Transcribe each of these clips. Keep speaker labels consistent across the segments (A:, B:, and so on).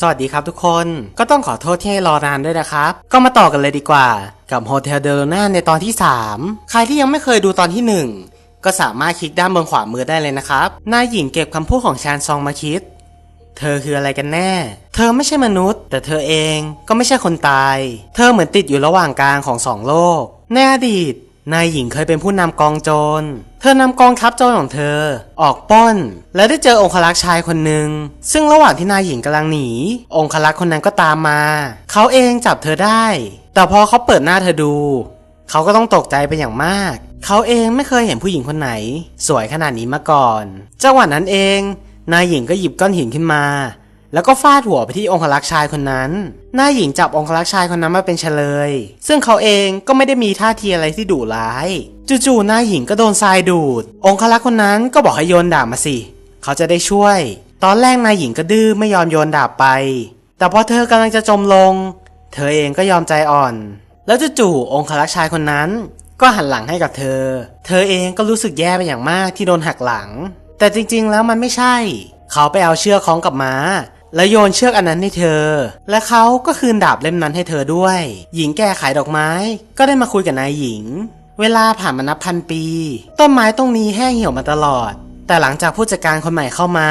A: สวัสดีครับทุกคน ก็ต้องขอโทษที่ให้รอนานด้วยนะครับ ก็มาต่อกันเลยดีกว่า กับโฮเทลเดโ n นาในตอนที่ 3 ใครที่ยังไม่เคยดูตอนที่ 1 ก็สามารถคลิกด้านบนขวามือได้เลยนะครับนายหญิงเก็บคำพูดของชานซองมาคิด เธอคืออะไรกันแน่ เธอไม่ใช่มนุษย์ แต่เธอเองก็ไม่ใช่คนตาย เธอเหมือนติดอยู่ระหว่างกลางของสองโลกในอดีตนายหญิงเคยเป็นผู้นำกองโจร เธอนำกองทัพโจรของเธอ ออกป้นและได้เจอองครักษ์ชายคนหนึ่ง ซึ่งระหว่างที่นายหญิงกำลังหนี องครักษ์คนนั้นก็ตามมา เขาเองจับเธอได้ แต่พอเขาเปิดหน้าเธอดู เขาก็ต้องตกใจเป็นอย่างมาก เขาเองไม่เคยเห็นผู้หญิงคนไหน สวยขนาดนี้มาก่อนจังหวะนั้นเอง นายหญิงก็หยิบก้อนหินขึ้นมา แล้วก็ฟาดหัวไปที่องครักษ์ชายคนนั้นน้าหญิงจับองครักษ์ชายคนนั้นมาเป็นเฉลย ซึ่งเขาเองก็ไม่ได้มีท่าทีอะไรที่ดุร้าย จู่ๆน้าหญิงก็โดนทรายดูด องครักษ์คนนั้นก็บอกให้โยนดาบมาสิ เขาจะได้ช่วย ตอนแรกนายหญิงก็ดื้อไม่ยอมโยนดาบไป แต่พอเธอกำลังจะจมลง เธอเองก็ยอมใจอ่อน แล้วจู่ๆองครักษ์ชายคนนั้น ก็หันหลังให้กับเธอ เธอเองก็รู้สึกแย่เป็นอย่างมากที่โดนหักหลัง แต่จริงๆแล้วมันไม่ใช่ เขาไปเอาเชือกคล้องกับม้า และโยนเชือกอันนั้นให้เธอ และเขาก็คืนดาบเล่มนั้นให้เธอด้วย หญิงแก่ขายดอกไม้ ก็ได้มาคุยกับนายหญิง เวลาผ่านมานับพันปี ต้นไม้ต้นนี้แห้งเหี่ยวมาตลอด แต่หลังจากผู้จัดการคนใหม่เข้ามา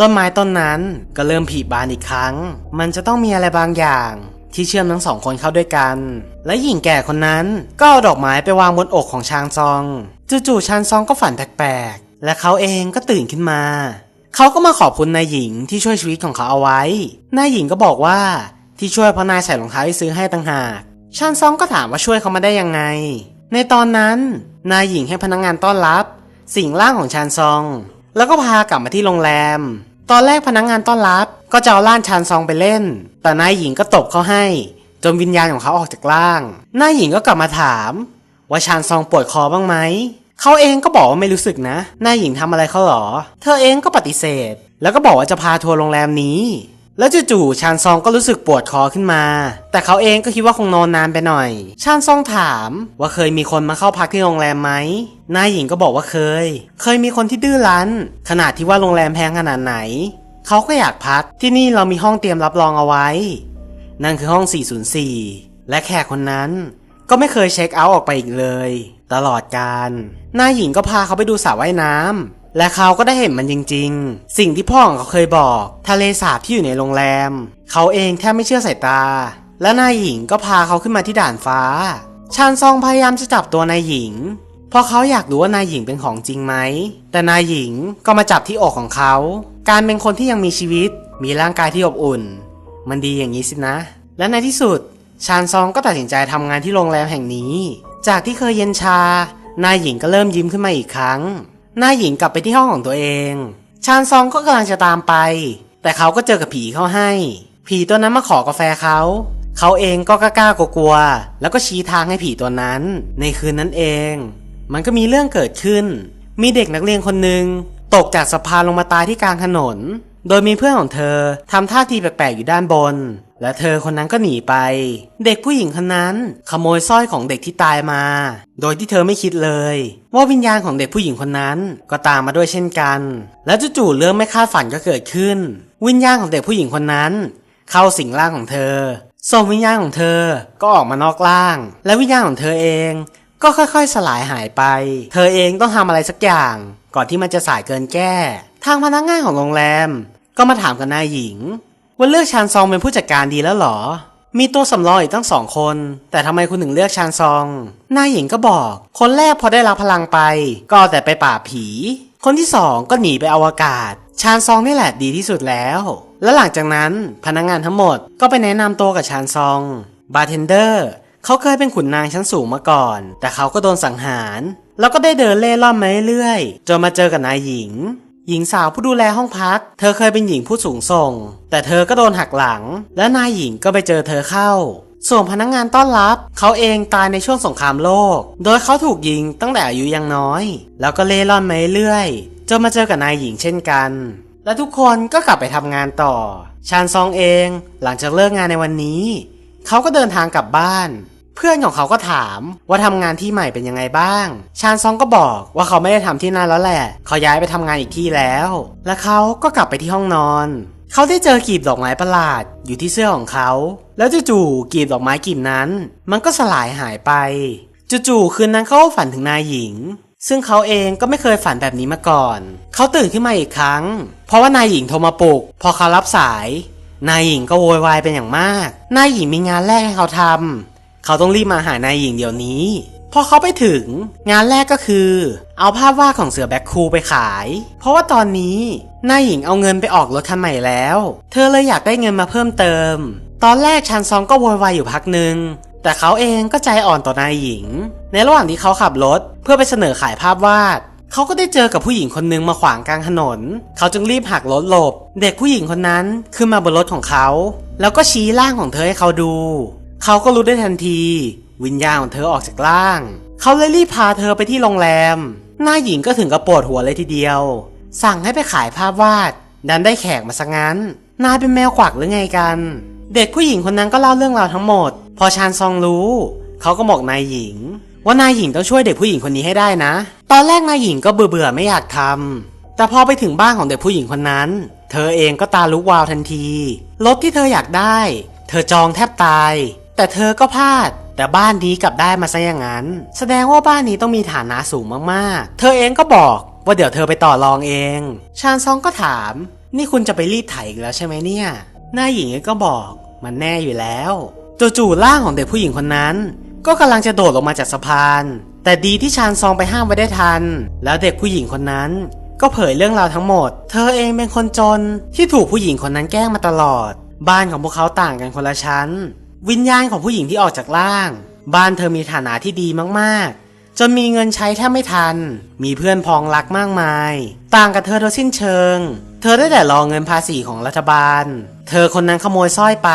A: ต้นไม้ต้นนั้นก็เริ่มผลิบานอีกครั้ง มันจะต้องมีอะไรบางอย่าง ที่เชื่อมทั้งสองคนเข้าด้วยกัน และหญิงแก่คนนั้นก็เอาดอกไม้ไปวางบนอกของชางซอง จู่ๆชางซองก็ฝันแปลกๆและเขาเองก็ตื่นขึ้นมา เขาก็มาขอบคุณนายหญิงที่ช่วยชีวิตของเขาเอาไว้ นายหญิงก็บอกว่าที่ช่วยเพราะนายใส่รองเท้าที่ซื้อให้ต่างหากชานซองก็ถามว่าช่วยเขามาได้ยังไง ในตอนนั้น นายหญิงให้พนักงานต้อนรับ สิ่งร่างของชานซอง แล้วก็พากลับมาที่โรงแรม ตอนแรกพนักงานต้อนรับก็จะเอาล่านชานซองไปเล่น แต่นายหญิงก็ตบเขาให้ จนวิญญาณของเขาออกจากร่าง นายหญิงก็กลับมาถาม ว่าชานซองปวดคอบ้างไหม เขาเองก็บอกว่าไม่รู้สึกนะ นายหญิงทำอะไรเขาหรอ เธอเองก็ปฏิเสธ แล้วก็บอกว่าจะพาทัวร์โรงแรมนี้ แล้วจู่ๆชานซองก็รู้สึกปวดคอขึ้นมา แต่เขาเองก็คิดว่าคงนอนนานไปหน่อย ชานซองถามว่าเคยมีคนมาเข้าพักที่โรงแรมไหมนายหญิงก็บอกว่าเคย เคยมีคนที่ดื้อรั้น ขนาดที่ว่าโรงแรมแพงขนาดไหน เขาก็อยากพัก ที่นี่เรามีห้องเตรียมรับรองเอาไว้ นั่นคือห้อง 404 และแขกคนนั้นก็ไม่เคยเช็คเอาท์ออกไปอีกเลย ตลอดการนายหญิงก็พาเขาไปดูสระว่ายน้ำและเขาก็ได้เห็นมันจริง ๆ สิ่งที่พ่อของเขาเคยบอก ทะเลสาบที่อยู่ในโรงแรม เขาเองแทบไม่เชื่อสายตา และนายหญิงก็พาเขาขึ้นมาที่ด่านฟ้า ชานซองพยายามจะจับตัวนายหญิงเพราะเขาอยากรู้ว่านายหญิงเป็นของจริงไหม แต่นายหญิงก็มาจับที่อกของเขา การเป็นคนที่ยังมีชีวิต มีร่างกายที่อบอุ่น มันดีอย่างนี้สินะ และในที่สุด ชานซองก็ตัดสินใจทำงานที่โรงแรมแห่งนี้ จากที่เคยเย็นชา นายหญิงก็เริ่มยิ้มขึ้นมาอีกครั้ง นายหญิงกลับไปที่ห้องของตัวเอง ชานซองก็กำลังจะตามไป แต่เขาก็เจอกับผีเข้าให้ ผีตัวนั้นมาขอกาแฟเขา เขาเองก็กล้ากลัวๆแล้วก็ชี้ทางให้ผีตัวนั้น ในคืนนั้นเอง มันก็มีเรื่องเกิดขึ้น มีเด็กนักเรียนคนหนึ่งตกจากสะพานลงมาตายที่กลางถนน โดยมีเพื่อนของเธอทำท่าทีแปลกๆอยู่ด้านบน และเธอคนนั้นก็หนีไป เด็กผู้หญิงคนนั้นขโมยสร้อยของเด็กที่ตายมา โดยที่เธอไม่คิดเลย ว่าวิญญาณของเด็กผู้หญิงคนนั้นก็ตามมาด้วยเช่นกัน และจู่ๆเรื่องไม่คาดฝันก็เกิดขึ้น วิญญาณของเด็กผู้หญิงคนนั้น เข้าสิงร่างของเธอส่วนวิญญาณของเธอก็ออกมานอกร่าง และวิญญาณของเธอเองก็ค่อยๆ สลายหายไป เธอเองต้องทำอะไรสักอย่าง ก่อนที่มันจะสายเกินแก้ ทางพนักงานของโรงแรม ก็มาถามกับนายหญิง ว่าเลือกชานซองเป็นผู้จัดการดีแล้วหรอ มีตัวสำรองอีกตั้งสองคน แต่ทำไมคุณถึงเลือกชานซองนายหญิงก็บอก คนแรกพอได้รับพลังไป ก็แต่ไปป่าผี คนที่สองก็หนีไปอวกาศ ชานซองนี่แหละดีที่สุดแล้ว และหลังจากนั้นพนักงานทั้งหมดก็ไปแนะนำตัวกับชานซอง บาร์เทนเดอร์เขาเคยเป็นขุนนางชั้นสูงมาก่อน แต่เขาก็โดนสังหาร แล้วก็ได้เดินเล่ร่อนมาเรื่อยๆจนมาเจอกับนายหญิง หญิงสาวผู้ดูแลห้องพัก เธอเคยเป็นหญิงผู้สูงส่ง แต่เธอก็โดนหักหลัง และนายหญิงก็ไปเจอเธอเข้า ส่วนพนักงานต้อนรับ เขาเองตายในช่วงสงครามโลก โดยเขาถูกยิงตั้งแต่อายุยังน้อย แล้วก็เล่ร่อนมาเรื่อยๆจนมาเจอกับนายหญิงเช่นกัน และทุกคนก็กลับไปทำงานต่อ ชานซองเองหลังจากเลิกงานในวันนี้ เขาก็เดินทางกลับบ้าน เพื่อนของเขาก็ถามว่าทำงานที่ใหม่เป็นยังไงบ้าง ชานซองก็บอกว่าเขาไม่ได้ทำที่นั่นแล้วแหละ เขาย้ายไปทำงานอีกที่แล้ว และเขาก็กลับไปที่ห้องนอน เขาได้เจอกลีบดอกไม้ประหลาดอยู่ที่เสื้อของเขา แล้วจู่ๆกลีบดอกไม้กลีบนั้น มันก็สลายหายไป จู่ๆคืนนั้นเขาฝันถึงนายหญิง ซึ่งเขาเองก็ไม่เคยฝันแบบนี้มาก่อน เขาตื่นขึ้นมาอีกครั้ง เพราะว่านายหญิงโทรมาปลุก พอเขารับสาย นายหญิงก็โวยวายเป็นอย่างมาก นายหญิงมีงานแรกให้เขาทำ เขาต้องรีบมาหานายหญิงเดี๋ยวนี้ พอเขาไปถึง งานแรกก็คือ เอาภาพวาดของเสือแบ็คคูไปขาย เพราะว่าตอนนี้นายหญิงเอาเงินไปออกรถคันใหม่แล้ว เธอเลยอยากได้เงินมาเพิ่มเติม ตอนแรกชันซองก็โวยวายอยู่พักหนึ่งแต่เขาเองก็ใจอ่อนต่อนายหญิง ในระหว่างที่เขาขับรถเพื่อไปเสนอขายภาพวาด เขาก็ได้เจอกับผู้หญิงคนหนึ่งมาขวางกลางถนน เขาจึงรีบหักรถหลบ เด็กผู้หญิงคนนั้นขึ้นมาบนรถของเขา แล้วก็ชี้ร่างของเธอให้เขาดู เขาก็รู้ได้ทันที วิญญาณของเธอออกจากร่าง เขาเลยรีบพาเธอไปที่โรงแรม หน้าหญิงก็ถึงกับปวดหัวเลยทีเดียว สั่งให้ไปขายภาพวาด ดันได้แขกมาซะงั้น นายเป็นแมวขวักหรือไงกัน เด็กผู้หญิงคนนั้นก็เล่าเรื่องราวทั้งหมด พอชานซองรู้ เขาก็บอกนายหญิง ว่านายหญิงต้องช่วยเด็กผู้หญิงคนนี้ให้ได้นะ ตอนแรกนายหญิงก็เบื่อเบื่อไม่อยากทำแต่พอไปถึงบ้านของเด็กผู้หญิงคนนั้น เธอเองก็ตาลุกวาวทันที รถที่เธออยากได้ เธอจองแทบตาย แต่เธอก็พลาด แต่บ้านนี้กลับได้มาซะอย่างนั้น แสดงว่าบ้านนี้ต้องมีฐานะสูงมากๆ เธอเองก็บอกว่าเดี๋ยวเธอไปต่อรองเอง ชานซองก็ถาม นี่คุณจะไปรีดไถอีกแล้วใช่ไหมเนี่ยนายหญิงก็บอกมันแน่อยู่แล้วจู่ๆร่างของเด็กผู้หญิงคนนั้น ก็กำลังจะโดดลงมาจากสะพาน แต่ดีที่ชานซองไปห้ามไว้ได้ทัน แล้วเด็กผู้หญิงคนนั้นก็เผยเรื่องราวทั้งหมด เธอเองเป็นคนจนที่ถูกผู้หญิงคนนั้นแกล้งมาตลอด บ้านของพวกเขาต่างกันคนละชั้น วิญญาณของผู้หญิงที่ออกจากร่าง บ้านเธอมีฐานะที่ดีมากๆ จนมีเงินใช้แทบไม่ทัน มีเพื่อนพ้องรักมากมาย ต่างกับเธอโดยสิ้นเชิง เธอได้แต่รอเงินภาษีของรัฐบาล เธอคนนั้นขโมยสร้อยไป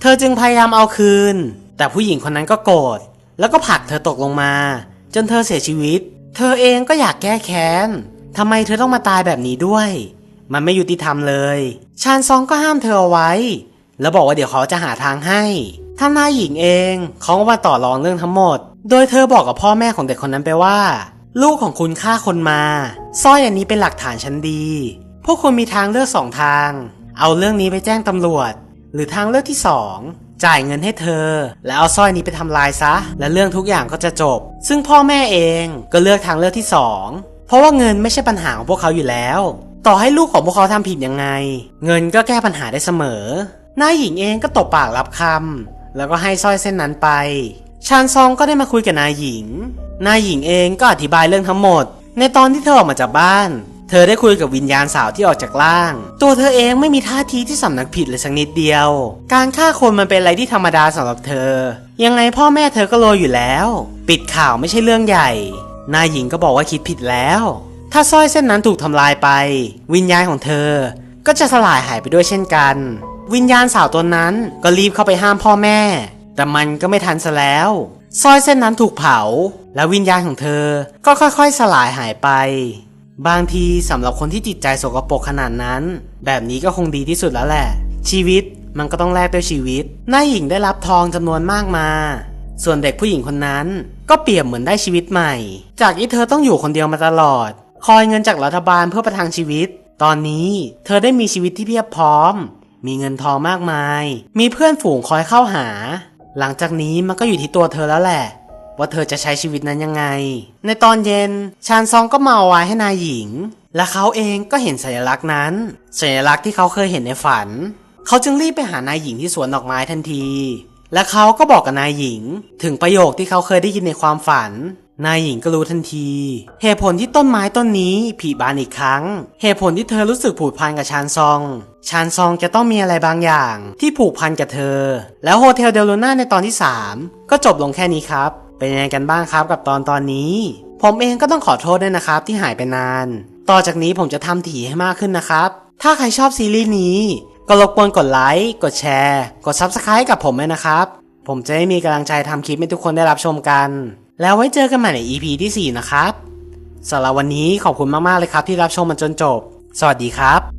A: เธอจึงพยายามเอาคืน แต่ผู้หญิงคนนั้นก็โกรธแล้วก็ผลักเธอตกลงมา จนเธอเสียชีวิต เธอเองก็อยากแก้แค้นทำไมเธอต้องมาตายแบบนี้ด้วย มันไม่ยุติธรรมเลย ชานซองก็ห้ามเธอเอาไว้ แล้วบอกว่าเดี๋ยวเขาจะหาทางให้ท่านนายหญิงเองเขาก็มาต่อรองเรื่องทั้งหมด โดยเธอบอกกับพ่อแม่ของเด็กคนนั้นไปว่า ลูกของคุณฆ่าคนมาสร้อยอันนี้เป็นหลักฐานชั้นดี พวกคุณมีทางเลือกสองทาง เอาเรื่องนี้ไปแจ้งตำรวจ หรือทางเลือกที่สองจ่ายเงินให้เธอ แล้วเอาสร้อยนี้ไปทำลายซะ และเรื่องทุกอย่างก็จะจบ ซึ่งพ่อแม่เองก็เลือกทางเลือกที่สองเพราะว่าเงินไม่ใช่ปัญหาของพวกเขาอยู่แล้ว ต่อให้ลูกของพวกเขาทำผิดยังไง เงินก็แก้ปัญหาได้เสมอ นายหญิงเองก็ตบปากรับคำแล้วก็ให้สร้อยเส้นนั้นไป ชานซองก็ได้มาคุยกับนายหญิง นายหญิงเองก็อธิบายเรื่องทั้งหมด ในตอนที่เธอออกมาจากบ้าน เธอได้คุยกับวิญญาณสาวที่ออกจากร่าง ตัวเธอเองไม่มีท่าทีที่สำนึกผิดเลยสักนิดเดียว การฆ่าคนมันเป็นอะไรที่ธรรมดาสำหรับเธอ ยังไงพ่อแม่เธอก็โรยอยู่แล้ว ปิดข่าวไม่ใช่เรื่องใหญ่ นายหญิงก็บอกว่าคิดผิดแล้ว ถ้าสร้อยเส้นนั้นถูกทำลายไป วิญญาณของเธอก็จะสลายหายไปด้วยเช่นกัน วิญญาณสาวตัวนั้นก็รีบเข้าไปห้ามพ่อแม่ แต่มันก็ไม่ทันซะแล้วสร้อยเส้นนั้นถูกเผา และวิญญาณของเธอก็ค่อยๆสลายหายไป บางทีสำหรับคนที่จิตใจสกปรกขนาดนั้น แบบนี้ก็คงดีที่สุดแล้วแหละ ชีวิตมันก็ต้องแลกด้วยชีวิตนายหญิงได้รับทองจำนวนมากมา ส่วนเด็กผู้หญิงคนนั้น ก็เปรียบเหมือนได้ชีวิตใหม่ จากที่เธอต้องอยู่คนเดียวมาตลอด คอยเงินจากรัฐบาลเพื่อประทังชีวิต ตอนนี้เธอได้มีชีวิตที่เพียบพร้อม มีเงินทองมากมาย มีเพื่อนฝูงคอยเข้าหา หลังจากนี้มันก็อยู่ที่ตัวเธอแล้วแหละ ว่าเธอจะใช้ชีวิตนั้นยังไง ในตอนเย็น ชานซองก็มาเอาไว้ให้นายหญิง และเขาเองก็เห็นสัญลักษณ์นั้น สัญลักษณ์ที่เขาเคยเห็นในฝัน เขาจึงรีบไปหานายหญิงที่สวนดอกไม้ทันที และเขาก็บอกกับนายหญิง ถึงประโยคที่เขาเคยได้ยินในความฝันนายหญิงก็รู้ทันที เหตุผลที่ต้นไม้ต้นนี้ผลิบานอีกครั้ง เหตุผลที่เธอรู้สึกผูกพันกับชานซอง ชานซองจะต้องมีอะไรบางอย่างที่ผูกพันกับเธอ แล้วโฮเทลเดลูน่าในตอนที่ 3 ก็จบลงแค่นี้ครับ เป็นยังไงกันบ้างครับกับตอนตอนนี้ ผมเองก็ต้องขอโทษด้วยนะครับที่หายไปนาน ต่อจากนี้ผมจะทำถี่ให้มากขึ้นนะครับ ถ้าใครชอบซีรีส์นี้ก็รบกวนกดไลค์ กดแชร์ กด Subscribe กับผมด้วยนะครับ ผมจะได้มีกำลังใจทำคลิปให้ทุกคนได้รับชมกัน แล้วไว้เจอกันใหม่ใน EP ที่ 4 นะครับสำหรับวันนี้ขอบคุณมากๆเลยครับที่รับชมมันจนจบ สวัสดีครับ